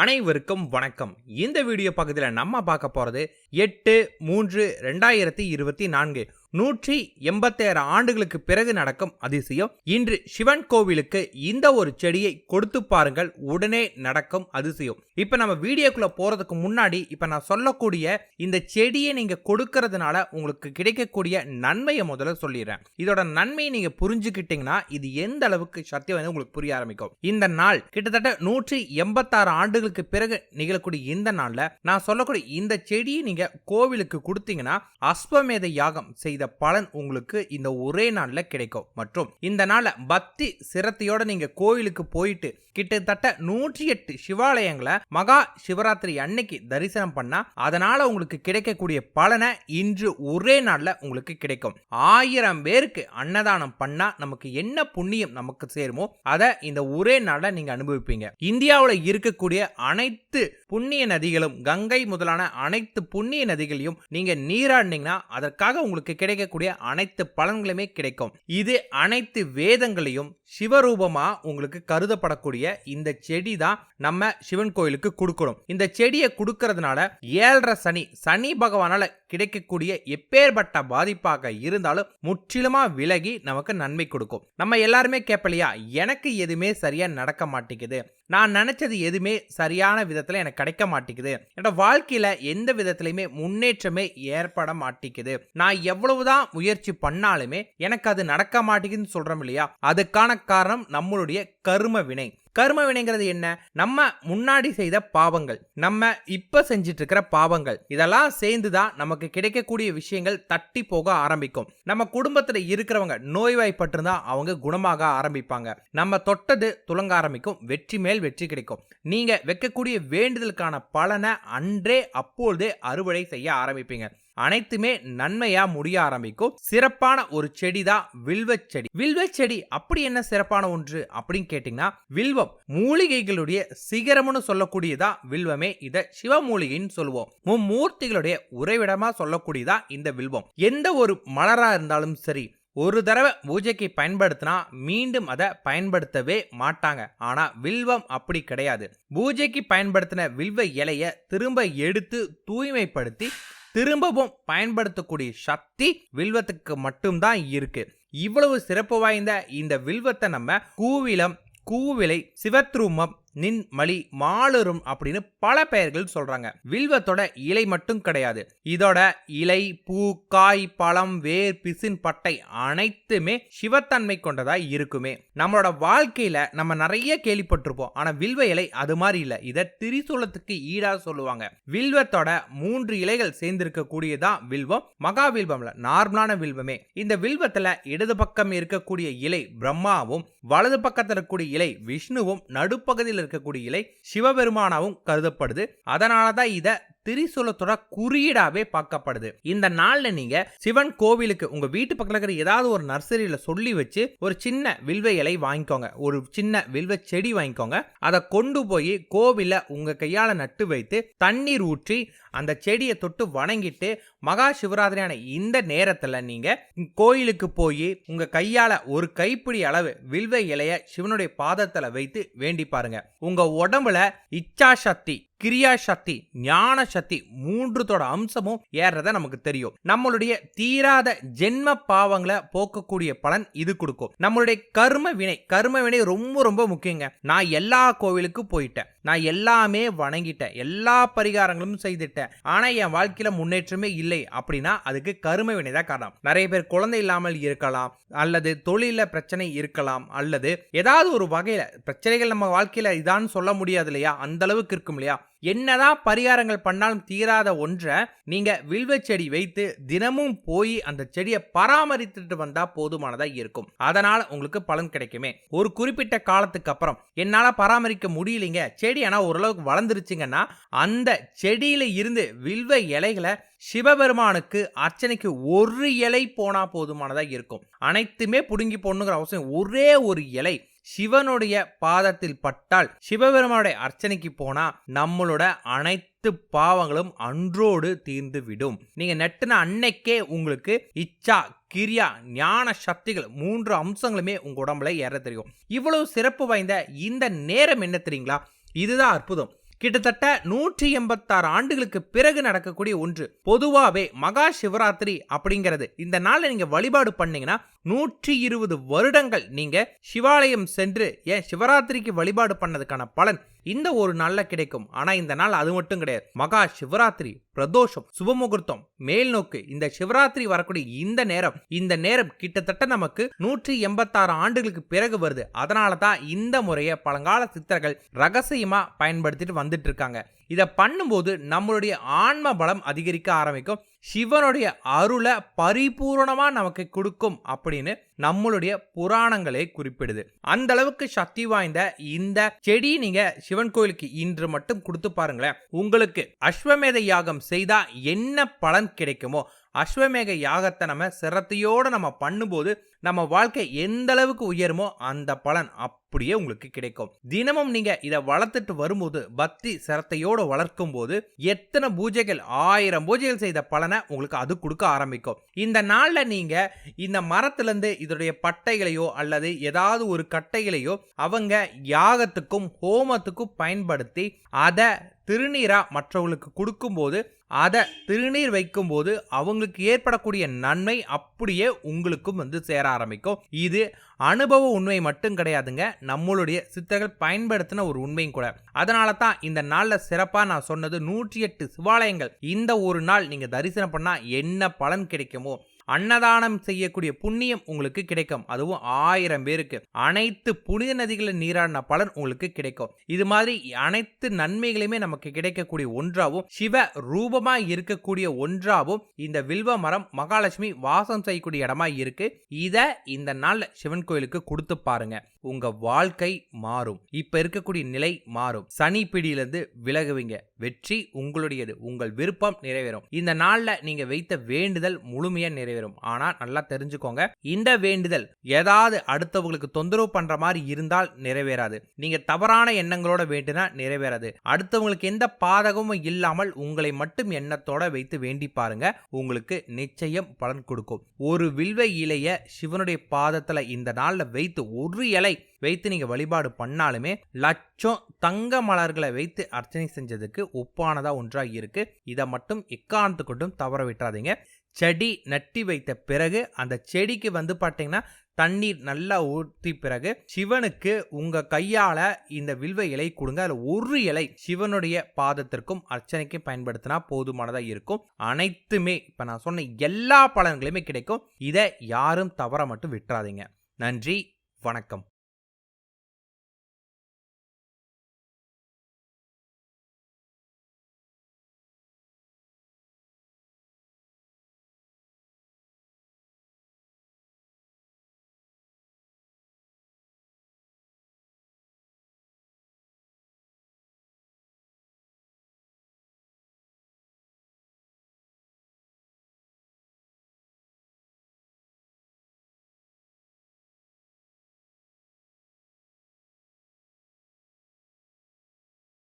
அனைவருக்கும் வணக்கம். இந்த வீடியோ பகுதியில் நம்ம பார்க்க போகிறது எட்டு மூன்று ரெண்டாயிரத்தி இருபத்தி நான்கு. நூற்றி எண்பத்தேழு ஆண்டுகளுக்கு பிறகு நடக்கும் அதிசயம். இன்று சிவன் கோவிலுக்கு இந்த ஒரு செடியை கொடுத்து பாருங்கள் உடனே நடக்கும் அதிசயம். இப்போ நம்ம வீடியோக்குள்ள போறதுக்கு முன்னாடி இப்போ நான் சொல்லக்கூடிய இந்த செடியை நீங்க கொடுக்கறதுனால உங்களுக்கு கிடைக்கக்கூடிய நன்மையை முதல்ல சொல்லிடுறேன். இதோட நன்மையை நீங்க புரிஞ்சுக்கிட்டீங்கன்னா இது எந்த அளவுக்கு சக்தி வந்து உங்களுக்கு புரிய ஆரம்பிக்கும். இந்த நாள் கிட்டத்தட்ட நூற்றி எண்பத்தாறு ஆண்டுகளுக்கு பிறகு நிகழக்கூடிய இந்த நாள்ல நான் சொல்லக்கூடிய இந்த செடியை நீங்க கோவிலுக்கு கொடுத்தீங்கன்னா அஸ்வமேத யாகம் செய்து பலன் உங்களுக்கு இந்த ஒரே நாள்ல கிடைக்கும். மற்றும் இந்த நாள பக்தி சிரத்தையோட நீங்க கோயிலுக்கு போயிட்டு கிட்டத்தட்ட நூற்றி எட்டு சிவாலயங்களை மகா சிவராத்திரி அன்னைக்கு தரிசனம் பண்ணா அதனால உங்களுக்கு கிடைக்கக்கூடிய பலனை இன்று ஒரே நாள்ல உங்களுக்கு கிடைக்கும். ஆயிரம் பேருக்கு அன்னதானம் பண்ணா நமக்கு என்ன புண்ணியம் நமக்கு சேருமோ அதை இந்த ஒரே நாளில் நீங்க அனுபவிப்பீங்க. இந்தியாவில் இருக்கக்கூடிய அனைத்து புண்ணிய நதிகளும் கங்கை முதலான அனைத்து புண்ணிய நதிகளையும் நீங்க நீராடினீங்கன்னா அதற்காக உங்களுக்கு கிடைக்கக்கூடிய அனைத்து பலன்களுமே கிடைக்கும். இது அனைத்து வேதங்களையும் சிவரூபமா உங்களுக்கு கருதப்படக்கூடிய இந்த செடி தான் நம்ம சிவன் கோயிலுக்கு கொடுக்கணும் இந்த செடியை கொடுக்கறதுனால ஏழரை சனி சனி பகவானால கிடைக்கக்கூடிய எப்பேற்பட்ட பாதிப்பாக இருந்தாலும் முற்றிலுமா விலகி நமக்கு நன்மை கொடுக்கும். நம்ம எல்லாருமே கேட்பலையா எனக்கு எதுவுமே சரியா நடக்க மாட்டேங்குது. நான் நினைச்சது எதுவுமே சரியான விதத்துல எனக்கு கிடைக்க மாட்டேங்குது. என்னோட வாழ்க்கையில எந்த விதத்திலையுமே முன்னேற்றமே ஏற்பட மாட்டேங்குது. நான் எவ்வளவுதான் முயற்சி பண்ணாலுமே எனக்கு அது நடக்க மாட்டேங்குதுன்னு சொல்றோம் இல்லையா? அதுக்கான காரணம் நம்மளுடைய கரும வினை. கர்ம வினைங்கிறது என்ன? நம்ம முன்னாடி செய்த பாவங்கள் நம்ம இப்ப செஞ்சிட்டு இருக்கிற பாவங்கள் இதெல்லாம் சேர்ந்து தான் நமக்கு கிடைக்கக்கூடிய விஷயங்கள் தட்டி போக ஆரம்பிக்கும். நம்ம குடும்பத்துல இருக்கிறவங்க நோய்வாய்ப்பட்டிருந்தா அவங்க குணமாக ஆரம்பிப்பாங்க. நம்ம தொட்டது துலங்க ஆரம்பிக்கும் வெற்றி மேல் வெற்றி கிடைக்கும். நீங்க வைக்கக்கூடிய வேண்டுதலுக்கான பலனை அன்றே அப்பொழுதே அறுவடை செய்ய ஆரம்பிப்பீங்க. அனைத்துமே நன்மையா முடிய ஆரம்பிக்கும். சிறப்பான ஒரு செடி தான் வில்வ செடி. வில்வ செடி அப்படி என்ன சிறப்பான ஒன்று அப்படின்னு கேட்டீங்கன்னா வில்வம் மூலிகைகளுடைய சிகரம்னு சொல்லக்கூடியதா வில்வமே. இத சிவமூலிகைன்னு சொல்லுவோம். மும்மூர்த்திகளுடைய உறைவிடமா சொல்லக்கூடியதா இந்த வில்வம். எந்த ஒரு மலரா இருந்தாலும் சரி ஒரு தடவை பூஜைக்கு பயன்படுத்தினா மீண்டும் அதை பயன்படுத்தவே மாட்டாங்க. ஆனா வில்வம் அப்படி கிடையாது. பூஜைக்கு பயன்படுத்தின வில்வ இலைய திரும்ப எடுத்து தூய்மைப்படுத்தி திரும்பவும் பயன்படுத்தக்கூடிய சக்தி வில்வத்துக்கு மட்டும்தான் இருக்கு. இவ்வளவு சிறப்பு வாய்ந்த இந்த வில்வத்தை நம்ம கூவிலம் கூவிலை சிவத்ரூமம் நின்மலி மாலரும் அப்படின்னு பல பெயர்கள் சொல்றாங்க. வில்வத்தோட இலை மட்டும் கிடையாது. இதோட இலை பூ காய் பழம் வேர் பிசின் பட்டை அனைத்துமே சிவத்தன்மை கொண்டதா இருக்குமே. நம்மளோட வாழ்க்கையில நம்ம நிறைய கேள்விப்பட்டிருப்போம். ஆனா வில்வ இலை அது மாதிரி இல்ல. இதை திரிசூலத்துக்கு ஈடா சொல்லுவாங்க. வில்வத்தோட மூன்று இலைகள் சேர்ந்திருக்க கூடியதான் வில்வம்? மகா வில்வம்ல நார்மலான வில்வமே. இந்த வில்வத்துல இடது பக்கம் இருக்கக்கூடிய இலை பிரம்மாவும் வலது பக்கத்தில் இருக்கக்கூடிய இலை விஷ்ணுவும் நடுப்பகுதியில் இருக்கக்கூடிய இலை சிவபெருமானாவும் கருதப்படுது. அதனாலதான் இதை திரிசூலத்தோட குறியீடாவே பார்க்கப்படுது. இந்த நாள்ல நீங்க சிவன் கோவிலுக்கு உங்க வீட்டு பக்கத்துல இருக்கிற ஏதாவது ஒரு நர்சரியில சொல்லி வச்சு ஒரு சின்ன வில்வ இலை வாங்கிக்கோங்க. ஒரு சின்ன வில்வ செடி வாங்கிக்கோங்க. அதை கொண்டு போய் கோவில உங்க கையால நட்டு வைத்து தண்ணீர் ஊற்றி அந்த செடியை தொட்டு வணங்கிட்டு மகா சிவராத்திரியான இந்த நேரத்துல நீங்க கோயிலுக்கு போய் உங்க கையால ஒரு கைப்பிடி அளவு வில்வ இலைய சிவனுடைய பாதத்துல வைத்து வேண்டி பாருங்க. உங்க உடம்புல இச்சா சக்தி கிரியா சக்தி ஞான சக்தி மூன்றுத்தோட அம்சமும் ஏறத நமக்கு தெரியும். நம்மளுடைய தீராத ஜென்ம பாவங்களை போக்கக்கூடிய பலன் இது கொடுக்கும். நம்மளுடைய கர்ம வினை கர்ம வினை ரொம்ப ரொம்ப முக்கியங்க. நான் எல்லா கோவிலுக்கும் போயிட்டேன். நான் எல்லாமே வணங்கிட்டேன். எல்லா பரிகாரங்களும் செய்துட்டேன். ஆனால் என் வாழ்க்கையில் முன்னேற்றமே இல்லை அப்படின்னா அதுக்கு கருமை வினை தான் காரணம். நிறைய பேர் குழந்தை இல்லாமல் இருக்கலாம் அல்லது தொழிலில் பிரச்சனை இருக்கலாம் அல்லது ஏதாவது ஒரு வகையில் பிரச்சனைகள் நம்ம வாழ்க்கையில் இதான்னு சொல்ல முடியாது இல்லையா? அந்த அளவுக்கு இருக்கும் இல்லையா? என்னதான் பரிகாரங்கள் பண்ணாலும் தீராத ஒன்றை நீங்க வில்வ செடி வைத்து தினமும் போய் அந்த செடியை பராமரித்துட்டு வந்தா போதுமானதா இருக்கும். அதனால உங்களுக்கு பலன் கிடைக்குமே. ஒரு குறிப்பிட்ட காலத்துக்கு அப்புறம் என்னால பராமரிக்க முடியலைங்க. செடி ஆனா ஓரளவுக்கு வளர்ந்துருச்சுங்கன்னா அந்த செடியில இருந்து வில்வ இலைகளை சிவபெருமானுக்கு அர்ச்சனைக்கு ஒரு இலை போனா போதுமானதா இருக்கும். அனைத்துமே புடுங்கி போடணுங்கிற அவசியம். ஒரே ஒரு இலை சிவனுடைய பாதத்தில் பட்டால் சிவபெருமானுடைய அர்ச்சனைக்கு போனா நம்மளோட அனைத்து பாவங்களும் அன்றோடு தீர்ந்து விடும் நீங்க நெட்டின அன்னைக்கே உங்களுக்கு இச்சா கிரியா ஞான சக்திகள் மூன்று அம்சங்களுமே உங்க உடம்புல ஏற தெரியும். இவ்வளவு சிறப்பு வாய்ந்த இந்த நேரம் என்ன தெரியுங்களா? இதுதான் அற்புதம். கிட்டத்தட்ட நூற்றி எண்பத்தாறு ஆண்டுகளுக்கு பிறகு நடக்கக்கூடிய ஒன்று. பொதுவாகவே மகா சிவராத்திரி அப்படிங்கிறது. இந்த நாளில் நீங்க வழிபாடு பண்ணீங்கன்னா நூற்றி இருபது வருடங்கள் நீங்க சிவாலயம் சென்று ஏன் சிவராத்திரிக்கு வழிபாடு பண்ணதுக்கான பலன் இந்த ஒரு நாள்ல கிடைக்கும். ஆனா இந்த நாள் அது மட்டும் கிடையாது. மகா சிவராத்திரி பிரதோஷம் சுபமுகூர்த்தம் மேல் நோக்கு. இந்த சிவராத்திரி வரக்கூடிய இந்த நேரம் இந்த நேரம் கிட்டத்தட்ட நமக்கு நூற்றி எண்பத்தாறு ஆண்டுகளுக்கு பிறகு வருது. அதனால தான் இந்த முறையை பழங்கால சித்தர்கள் ரகசியமா பயன்படுத்திட்டு வந்துட்டு இருக்காங்க. இதை பண்ணும்போது நம்மளுடைய ஆன்ம பலம் அதிகரிக்க ஆரம்பிக்கும். சிவனுடைய அருளை பரிபூர்ணமாக நமக்கு கொடுக்கும் அப்படின்னு நம்மளுடைய புராணங்களே குறிப்பிடுது. அந்த அளவுக்கு சக்தி வாய்ந்த இந்த செடி நீங்க சிவன் கோயிலுக்கு இன்று மட்டும் கொடுத்து பாருங்களேன். உங்களுக்கு அஸ்வமேத யாகம் செய்தா என்ன பலன் கிடைக்குமோ அஸ்வமேக யாகத்தை நம்ம சிரத்தையோடு நம்ம பண்ணும்போது நம்ம வாழ்க்கை எந்த அளவுக்கு உயருமோ அந்த பலன் அப்படியே உங்களுக்கு கிடைக்கும். தினமும் நீங்க இதை வளர்த்துட்டு வரும்போது பக்தி சிரத்தையோடு வளர்க்கும் போது எத்தனை பூஜைகள் ஆயிரம் பூஜைகள் செய்த பலனை உங்களுக்கு அது கொடுக்க ஆரம்பிக்கும். இந்த நாளில் நீங்க இந்த மரத்திலிருந்து இதனுடைய பட்டைகளையோ அல்லது ஏதாவது ஒரு கட்டைகளையோ அவங்க யாகத்துக்கும் ஹோமத்துக்கும் பயன்படுத்தி அதை திருநீரா மற்றவங்களுக்கு கொடுக்கும்போது அதை திருநீர் வைக்கும்போது அவங்களுக்கு ஏற்படக்கூடிய நன்மை அப்படியே உங்களுக்கும் வந்து சேர ஆரம்பிக்கும். இது அனுபவ உண்மை மட்டும் கிடையாதுங்க. நம்மளுடைய சித்தர்கள் பயன்படுத்தின ஒரு உண்மையும் கூட. அதனால தான் இந்த நாளில் சிறப்பாக நான் சொன்னது நூற்றி எட்டு சிவாலயங்கள். இந்த ஒரு நாள் நீங்கள் தரிசனம் பண்ணால் என்ன பலன் கிடைக்குமோ அன்னதானம் செய்யக்கூடிய புண்ணியம் உங்களுக்கு கிடைக்கும். அதுவும் ஆயிரம் பேருக்கு. அனைத்து புனித நதிகளில் நீராடின பலன் உங்களுக்கு கிடைக்கும். இது மாதிரி அனைத்து நன்மைகளையுமே நமக்கு கிடைக்கக்கூடிய ஒன்றாவும் சிவ ரூபமா இருக்கக்கூடிய ஒன்றாவும் இந்த வில்வ மரம் மகாலட்சுமி வாசம் செய்யக்கூடிய இடமா இருக்கு. இத இந்த நாள்ல சிவன் கோயிலுக்கு கொடுத்து பாருங்க. உங்க வாழ்க்கை மாறும். இப்ப இருக்கக்கூடிய நிலை மாறும். சனி பிடியிலிருந்து விலகுவீங்க. வெற்றி உங்களுடையது. உங்கள் விருப்பம் நிறைவேறும். இந்த நாள்ல நீங்க வைத்த வேண்டுதல் முழுமையா நிறைவேறும். ஆனா நல்லா தெரிஞ்சுக்கோங்க. இந்த வேண்டுதல் ஏதாவது அடுத்தவங்களுக்கு தொந்தரவு பண்ற மாதிரி இருந்தால் நிறைவேறாது. நீங்க தவறான எண்ணங்களோட வேண்டுனா நிறைவேறாது. அடுத்தவங்களுக்கு எந்த பாதகமும் இல்லாமல் உங்களை மட்டும் எண்ணத்தோட வைத்து வேண்டி பாருங்க. உங்களுக்கு நிச்சயம் பலன் கொடுக்கும். ஒரு வில்வ இலைய சிவனுடைய பாதத்துல இந்த நாள்ல வைத்து ஒரு இலை வைத்து நீங்க வழிபாடு பண்ணாலுமே லட்சம் தங்க மலர்களை வைத்து அர்ச்சனை செஞ்சதுக்கு ஒப்பானதா ஒன்றா இருக்கு. இதை மட்டும் எக்காரணத்து கொண்டும் தவற விட்டுறாதீங்க. செடி நட்டி வைத்த பிறகு அந்த செடிக்கு வந்து பார்த்தீங்கன்னா தண்ணீர் நல்லா ஊற்றி பிறகு சிவனுக்கு உங்கள் கையால் இந்த வில்வ இலை கொடுங்க. அதில் ஒரு இலை சிவனுடைய பாதத்திற்கும் அர்ச்சனைக்கும் பயன்படுத்தினா போதுமானதாக இருக்கும். அனைத்துமே இப்போ நான் சொன்ன எல்லா பலன்களையுமே கிடைக்கும். இதை யாரும் தவற மட்டும் விட்டுறாதீங்க. நன்றி வணக்கம்.